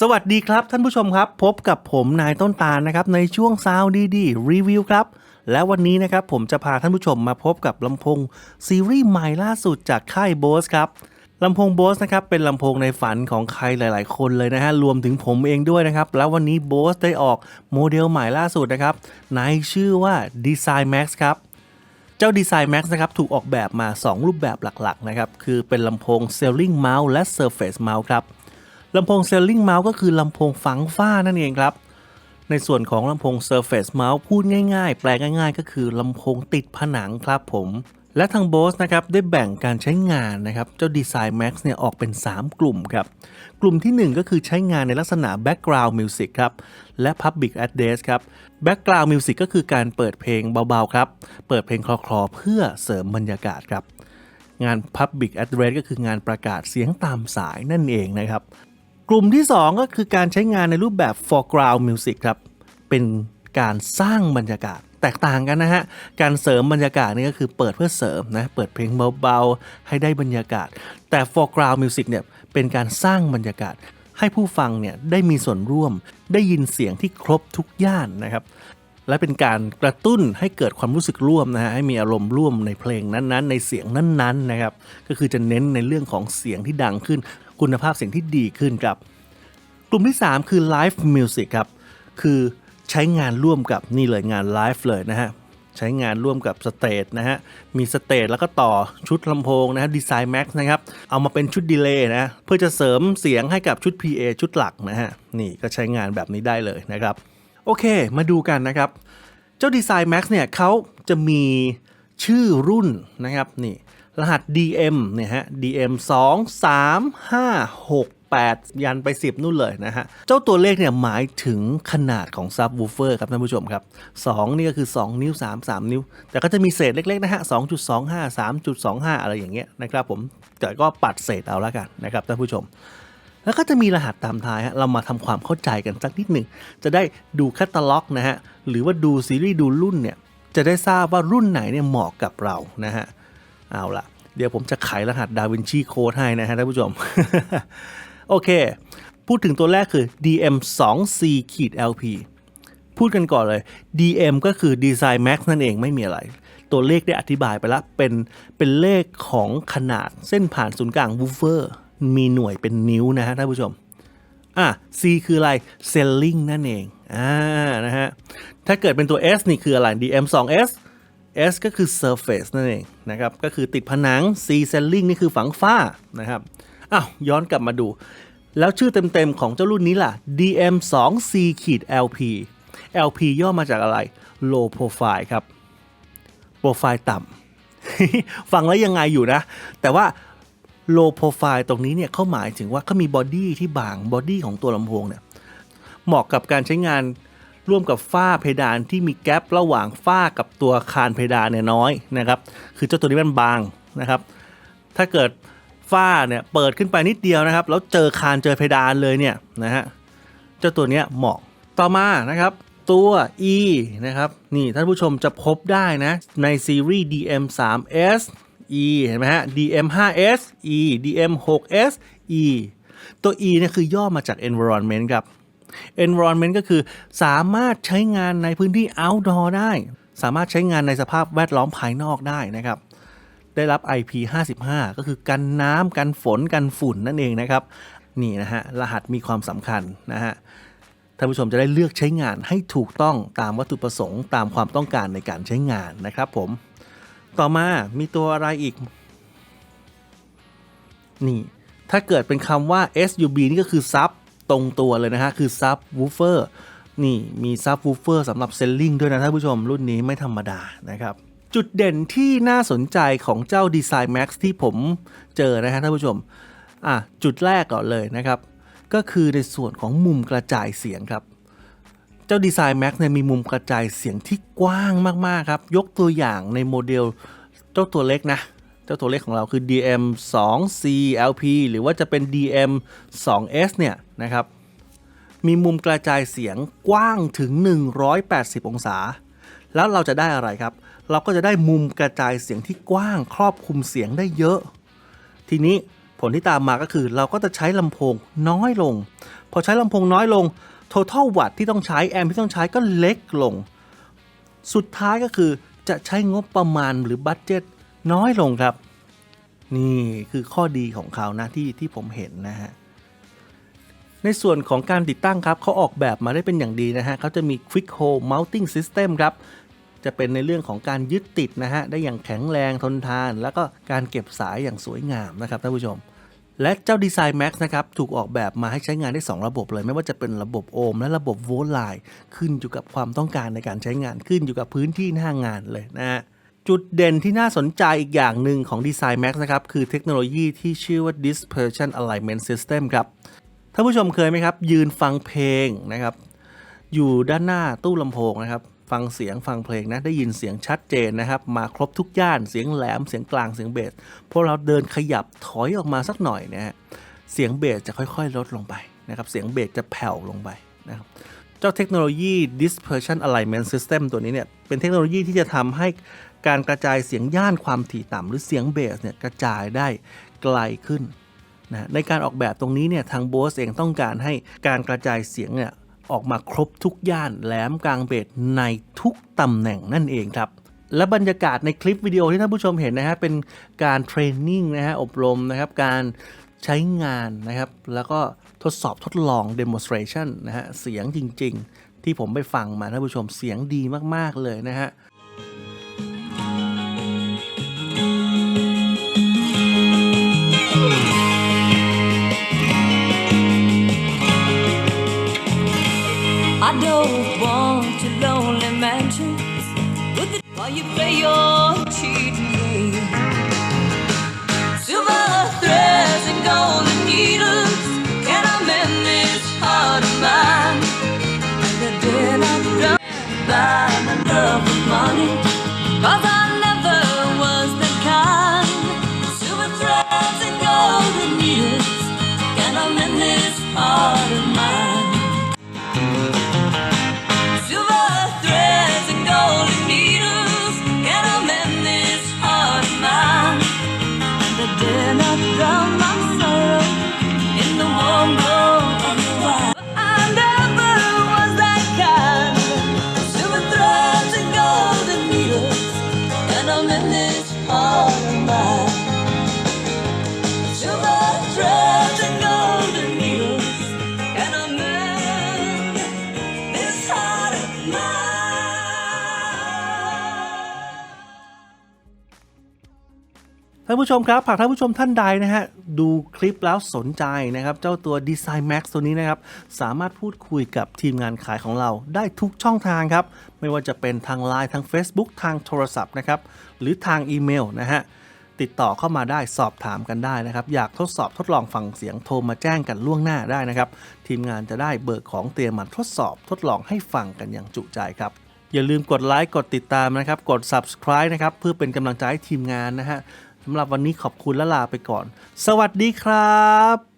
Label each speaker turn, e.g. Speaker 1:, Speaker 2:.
Speaker 1: สวัสดีครับท่านผู้ชมครับ พบกับผมนายต้นตาลนะครับในช่วงซาวดีดีรีวิวครับ และวันนี้นะครับผมจะพาท่านผู้ชมมาพบกับลำโพงซีรีส์ใหม่ล่าสุดจากค่าย Bose ครับลำโพง Bose นะครับเป็นลำโพงในฝันของใครหลายๆ คนเลยนะฮะรวมถึงผมเองด้วยนะครับ แล้ววันนี้ Bose ได้ออกโมเดลใหม่ล่าสุดนะครับในชื่อว่า Design Max ครับเจ้า Design Max นะครับถูกออกแบบมา 2 รูปแบบหลักๆนะครับคือเป็นลำโพง Selling Mouse และ Surface Mouse ครับ ลำโพง Selling Mouse ก็คือลำโพงฝังฝ้านั่นเองครับ ในส่วนของลำโพง Surface Mouse พูดง่ายๆ แปลง่ายๆ ก็คือลำโพงติดผนังครับผมและทาง Bose นะครับได้แบ่งการใช้งานนะครับ เจ้า Design Max เนี่ยออกเป็น 3 กลุ่มครับ กลุ่มที่ 1 ก็คือใช้งานในลักษณะ Background Music ครับ และ Public Address ครับ Background Music ก็คือการเปิดเพลงเบาๆครับ เปิดเพลงคลอๆ เพื่อเสริมบรรยากาศครับ งาน Public Address ก็คืองานประกาศเสียงตามสายนั่นเองนะครับ กลุ่มที่ 2 ก็คือการใช้งานในรูปแบบ foreground music ครับ เป็นการสร้างบรรยากาศแตกต่างกันนะฮะ การเสริมบรรยากาศนี่ก็คือเปิดเพื่อเสริมนะ เปิดเพลงเบาๆ ให้ได้บรรยากาศ แต่ foreground music เนี่ยเป็นการสร้างบรรยากาศ ให้ผู้ฟังเนี่ยได้มีส่วนร่วม ได้ยินเสียงที่ครบทุกย่านนะครับ และเป็นการกระตุ้นให้เกิดความรู้สึกร่วมนะฮะ ให้มีอารมณ์ร่วมในเพลงนั้นๆ ในเสียงนั้นๆ นะครับ ก็คือจะเน้นในเรื่องของเสียงที่ดังขึ้น คุณภาพเสียงที่ดีขึ้นครับ กลุ่มที่ 3 คือ Live Music ครับ คือใช้งานร่วมกับนี่เลยงานไลฟ์เลยนะฮะใช้งานร่วมกับสเตจนะฮะ มีสเตจแล้วก็ต่อชุดลำโพงนะฮะ Design Max นะครับ เอามาเป็นชุดดีเลย์นะ เพื่อจะเสริมเสียงให้กับชุด PA ชุดหลักนะฮะ นี่ก็ใช้งานแบบนี้ได้เลยนะครับ โอเค มาดูกันนะครับ เจ้า Design Max เนี่ยเขาจะมีชื่อรุ่นนะครับ นี่ รหัส DM เนี่ยฮะ DM 2 3 5 6 8 ยันไป 10 นู่นเลยนะฮะ เจ้าตัวเลขเนี่ยหมายถึงขนาดของซับวูเฟอร์ครับท่านผู้ชมครับ 2 นี่ก็คือ 2 นิ้ว 3 3 นิ้ว แต่ก็จะมีเศษเล็ก ๆ นะฮะ 2.25 3.25 อะไรอย่างเงี้ยนะครับผม แต่ก็ปัดเศษเอาละกันนะครับท่านผู้ชม แล้วก็จะมีรหัสตามท้ายฮะ เรามาทำความเข้าใจกันสักนิดหนึ่ง จะได้ดูแคตตาล็อกนะฮะ หรือว่าดูซีรีส์ดูรุ่นเนี่ย จะได้ทราบว่ารุ่นไหนเนี่ยเหมาะกับเรานะฮะ เอาละเดี๋ยวผมจะไขรหัสดาวินชีโค้ดให้นะฮะท่านผู้ชม โอเค พูดถึงตัวแรกคือ DM 2 C ขีด LP พูดกันก่อนเลย DM ก็คือ Design Max นั่นเองไม่มีอะไร ตัวเลขได้อธิบายไปแล้วเป็นเป็นเลขของขนาดเส้นผ่านศูนย์กลางวูเฟอร์มีหน่วยเป็นนิ้วนะฮะท่านผู้ชมอะ C คืออะไร selling นั่นเองอ่านะฮะ ถ้าเกิดเป็นตัว S นี่คืออะไร DM 2 S S ก็คือ surface นั่นเองนะครับ ก็คือติดผนัง C selling นี่คือฝังฝ้านะครับ อ้าวย้อนกลับมาดู แล้วชื่อเต็มๆของเจ้ารุ่นนี้ล่ะ DM 2 C ขีด LP LP ย่อมาจากอะไร low profile ครับ โปรไฟล์ต่ำ ฟังแล้วยังไงอยู่นะ แต่ว่า low profile ตรงนี้เนี่ยเขาหมายถึงว่าเขามีบอดี้ที่บาง บอดี้ของตัวลำโพงเนี่ย เหมาะกับการใช้งาน ร่วมกับฝ้าเพดานที่มีแกลบระหว่างฝ้ากับตัวคานเพดานเนี่ยน้อยนะครับ คือเจ้าตัวนี้มันบางนะครับ ถ้าเกิดฝ้าเนี่ยเปิดขึ้นไปนิดเดียวนะครับ แล้วเจอคานเจอเพดานเลยเนี่ยนะฮะเจ้าตัวนี้เหมาะต่อมานะครับตัว E นะครับนี่ท่านผู้ชมจะพบได้นะในซีรีส์ DM 3 S E เห็นไหมฮะ DM 5 S E DM 6 S E ตัว E เนี่ยคือย่อมาจาก environment ครับ environment ก็คือสามารถใช้งานในพื้นที่ outdoor ได้ สามารถใช้งานในสภาพแวดล้อมภายนอกได้นะครับ ได้รับ IP 55 ก็คือกันน้ำกันฝนกันฝุ่นนั่นเองนะครับ นี่นะฮะ รหัสมีความสำคัญนะฮะท่านผู้ชมจะได้เลือกใช้งานให้ถูกต้องตามวัตถุประสงค์ตามความต้องการในการใช้งานนะครับผม ต่อมามีตัวอะไรอีก นี่ ถ้าเกิดเป็นคำว่า SUB นี่ก็คือซับ ตรงตัวเลยนะฮะ คือซับวูเฟอร์นี่มีซับวูเฟอร์สำหรับเซลลิงด้วยนะท่านผู้ชมรุ่นนี้ไม่ธรรมดานะครับจุดเด่นที่น่าสนใจของเจ้า Design Max ที่ผมเจอนะฮะท่านผู้ชม อะ จุดแรกก่อนเลยนะครับ ก็คือในส่วนของมุมกระจายเสียงครับ เจ้า Design Max เนี่ยมีมุมกระจายเสียงที่กว้างมาก ๆ ครับ ยกตัวอย่างในโมเดลเจ้าตัวเล็กนะ เจ้าตัวเล็กของเราคือ DM 2 C LP หรือว่าจะเป็น DM 2 S เนี่ยนะครับ มีมุมกระจายเสียงกว้างถึง 180 องศา แล้วเราจะได้อะไรครับ เราก็จะได้มุมกระจายเสียงที่กว้างครอบคลุมเสียงได้เยอะ ทีนี้ผลที่ตามมาก็คือเราก็จะใช้ลำโพงน้อยลง พอใช้ลำโพงน้อยลง total watt ที่ต้องใช้แอมป์ที่ต้องใช้ก็เล็กลง สุดท้ายก็คือจะใช้งบประมาณหรือบัตเจ็ต น้อยลงครับ นี่คือข้อดีของเขานะที่ที่ผมเห็นนะฮะในส่วนของการติดตั้งครับเขาออกแบบมาได้เป็นอย่างดีนะฮะเขาจะมี Quick Hole Mounting System ครับ จะเป็นในเรื่องของการยึดติดนะฮะได้อย่างแข็งแรงทนทาน แล้วก็การเก็บสายอย่างสวยงามนะครับท่านผู้ชม และเจ้า Design Max นะครับถูกออกแบบมาให้ใช้งานได้ 2 ระบบเลย ไม่ว่าจะเป็นระบบโอห์มและระบบโวลต์ไลน์ขึ้นอยู่กับความต้องการในการใช้งานขึ้นอยู่กับพื้นที่หน้างานเลยนะฮะ จุดเด่นที่น่าสนใจอีกอย่างหนึ่งของ Design Max นะครับ คือเทคโนโลยีที่ชื่อว่า Dispersion Alignment System ครับท่านผู้ชมเคยไหมครับ ยืนฟังเพลงนะครับ อยู่ด้านหน้าตู้ลำโพงนะครับ ฟังเสียงฟังเพลงนะ ได้ยินเสียงชัดเจนนะครับ มาครบทุกย่านเสียงแหลมเสียงกลางเสียงเบสพอเราเดินขยับถอยออกมาสักหน่อยนะฮะเสียงเบสจะค่อยๆ ลดลงไปนะครับ เสียงเบสจะแผ่วลงไปนะครับเจ้าเทคโนโลยี Dispersion Alignment System ตัวนี้เนี่ย เป็นเทคโนโลยีที่จะทำให้ การกระจายเสียงย่านความถี่ต่ำหรือเสียงเบสเนี่ยกระจายได้ไกลขึ้นนะในการออกแบบตรงนี้เนี่ยทางโบสเองต้องการให้การกระจายเสียงเนี่ยออกมาครบทุกย่านแหลมกลางเบสในทุกตำแหน่งนั่นเองครับและบรรยากาศในคลิปวิดีโอที่ท่านผู้ชมเห็นนะฮะเป็นการเทรนนิ่งนะฮะอบรมนะครับการใช้งานนะครับ แล้วก็ทดสอบทดลอง demonstration นะฮะเสียงจริง ๆ ที่ผมไปฟังมาท่านผู้ชมเสียงดีมาก ๆ เลยนะฮะ
Speaker 2: while you play your
Speaker 1: ท่านผู้ชมครับหากท่านผู้ชมท่านใดนะฮะดูคลิปแล้วสนใจนะครับเจ้าตัว Design Max ตัวนี้นะครับสามารถพูดคุยกับทีมงานขายของเราได้ทุกช่องทางครับ ไม่ว่าจะเป็นทาง Line ทาง Facebook ทางโทรศัพท์นะครับหรือทางอีเมลนะฮะติดต่อเข้ามาได้สอบถามกันได้นะครับ อยากทดสอบทดลองฟังเสียงโทรมาแจ้งกันล่วงหน้าได้นะครับ ทีมงานจะได้เบิกของเตรียมมาทดสอบทดลองให้ฟังกันอย่างจุใจครับอย่าลืมกดไลค์กดติดตามนะครับกด subscribe นะครับเพื่อเป็นกำลังใจให้ทีมงานนะฮะ สำหรับวันนี้ขอบคุณและลาไปก่อน สวัสดีครับ